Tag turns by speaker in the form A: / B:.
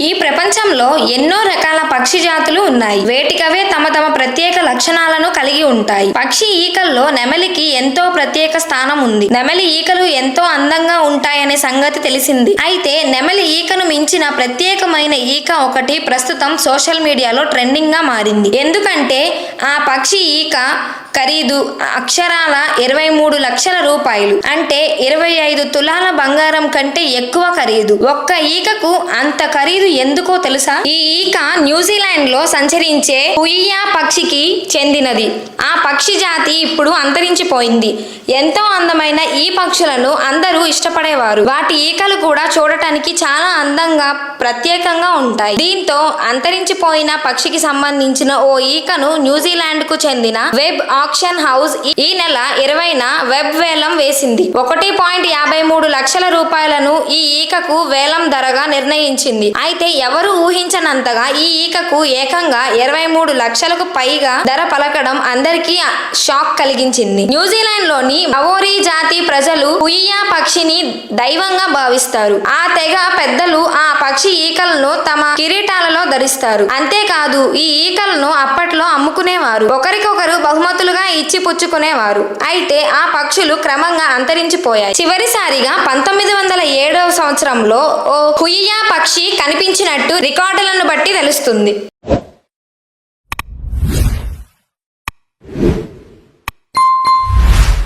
A: ఈ ప్రపంచంలో ఎన్నో రకాల పక్షి జాతులు ఉన్నాయి. వేటికవే తమ తమ ప్రత్యేక లక్షణాలను కలిగి ఉంటాయి. పక్షి ఈకల్లో నెమలికి ఎంతో ప్రత్యేక స్థానం ఉంది. నెమలి ఈకలు ఎంతో అందంగా ఉంటాయనే సంగతి తెలిసింది. అయితే నెమలి ఈకను మించిన ప్రత్యేకమైన ఈక ఒకటి ప్రస్తుతం సోషల్ మీడియాలో ట్రెండింగ్గా మారింది. ఎందుకంటే ఆ పక్షి ఈక ఖరీదు అక్షరాల ఇరవై మూడు లక్షల రూపాయలు. అంటే ఇరవై ఐదు తులాల బంగారం కంటే ఎక్కువ ఖరీదు. ఒక్క ఈకకు అంత ఖరీదు ఎందుకో తెలుసా? ఈ ఈక న్యూజిలాండ్లో సంచరించే హుయియా పక్షికి చెందినది. ఆ పక్షి జాతి ఇప్పుడు అంతరించిపోయింది. ఎంతో అందమైన ఈ పక్షులను అందరూ ఇష్టపడేవారు. వాటి ఈకలు కూడా చూడటానికి చాలా అందంగా ప్రత్యేకంగా ఉంటాయి. దీంతో అంతరించిపోయిన పక్షికి సంబంధించిన ఓ ఈకను న్యూజిలాండ్కు చెందిన వెబ్ ఆక్షన్ హౌస్ ఈ నెల ఇరవైన వెబ్ వేలం వేసింది. ఒకటి పాయింట్ యాభై మూడు లక్షల రూపాయలను ఈ ఈకకు వేలం ధరగా నిర్ణయించింది. అయితే ఎవరు ఊహించనంతగా ఈ ఈకకు ఏకంగా ఇరవై మూడు లక్షలకు పైగా ధర పలకడం అందరికీ షాక్ కలిగించింది. న్యూజిలాండ్లోని అవోరీ జాతి ప్రజలు హుయియా పక్షిని దైవంగా భావిస్తారు. ఆ తెగ పెద్దలు ఆ పక్షి ఈకలను తమ కిరీటాలలో ధరిస్తారు. అంతేకాదు ఈ ఈకలను అప్పట్లో అమ్ముకునేవారు. ఒకరికొకరు బహుమతులు పక్షులుగా ఇచ్చి పుచ్చుకునేవారు అయితే ఆ పక్షులు క్రమంగా అంతరించిపోయాయి. చివరిసారిగా పంతొమ్మిది వందల ఏడవ సంవత్సరంలో ఓ హుయియా పక్షి కనిపించినట్టు రికార్డులను బట్టి తెలుస్తుంది.